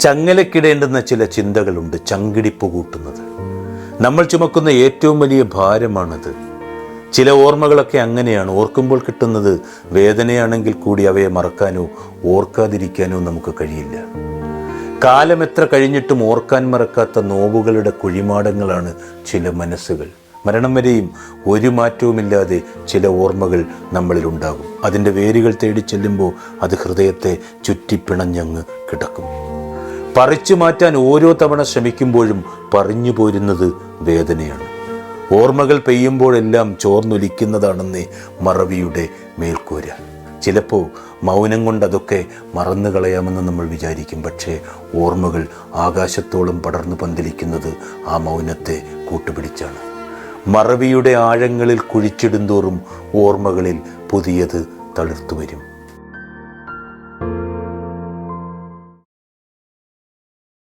ചങ്ങലക്കിടേണ്ടുന്ന ചില ചിന്തകളുണ്ട് ചങ്കിടിപ്പ് കൂട്ടുന്നത്. നമ്മൾ ചുമക്കുന്ന ഏറ്റവും വലിയ ഭാരമാണത്. ചില ഓർമ്മകളൊക്കെ അങ്ങനെയാണ്. ഓർക്കുമ്പോൾ കിട്ടുന്നത് വേദനയാണെങ്കിൽ കൂടി അവയെ മറക്കാനോ ഓർക്കാതിരിക്കാനോ നമുക്ക് കഴിയില്ല. കാലം എത്ര കഴിഞ്ഞിട്ടും ഓർക്കാൻ മറക്കാത്ത നോവുകളുടെ കുഴിമാടങ്ങളാണ് ചില മനസ്സുകൾ. മരണം വരെയും ഒരു മാറ്റവുമില്ലാതെ ചില ഓർമ്മകൾ നമ്മളിലുണ്ടാകും അതിന്റെ വേരുകൾ തേടി ചെല്ലുമ്പോൾ അത് ഹൃദയത്തെ ചുറ്റിപ്പിണഞ്ഞങ്ങ് കിടക്കും. പറിച്ചു മാറ്റാൻ ഓരോ തവണ ശ്രമിക്കുമ്പോഴും പറഞ്ഞു പോരുന്നത് വേദനയാണ്. ഓർമ്മകൾ പെയ്യുമ്പോഴെല്ലാം ചോർന്നൊലിക്കുന്നതാണെന്നേ മറവിയുടെ മേൽക്കൂര. ചിലപ്പോൾ മൗനം കൊണ്ട് അതൊക്കെ മറന്നു കളയാമെന്ന് നമ്മൾ വിചാരിക്കും പക്ഷേ ഓർമ്മകൾ ആകാശത്തോളം പടർന്നു പന്തലിക്കുന്നത് ആ മൗനത്തെ കൂട്ടുപിടിച്ചാണ്. മറവിയുടെ ആഴങ്ങളിൽ കുഴിച്ചിടുന്തോറും ഓർമ്മകളിൽ പുതിയത് തളിർത്തു വരും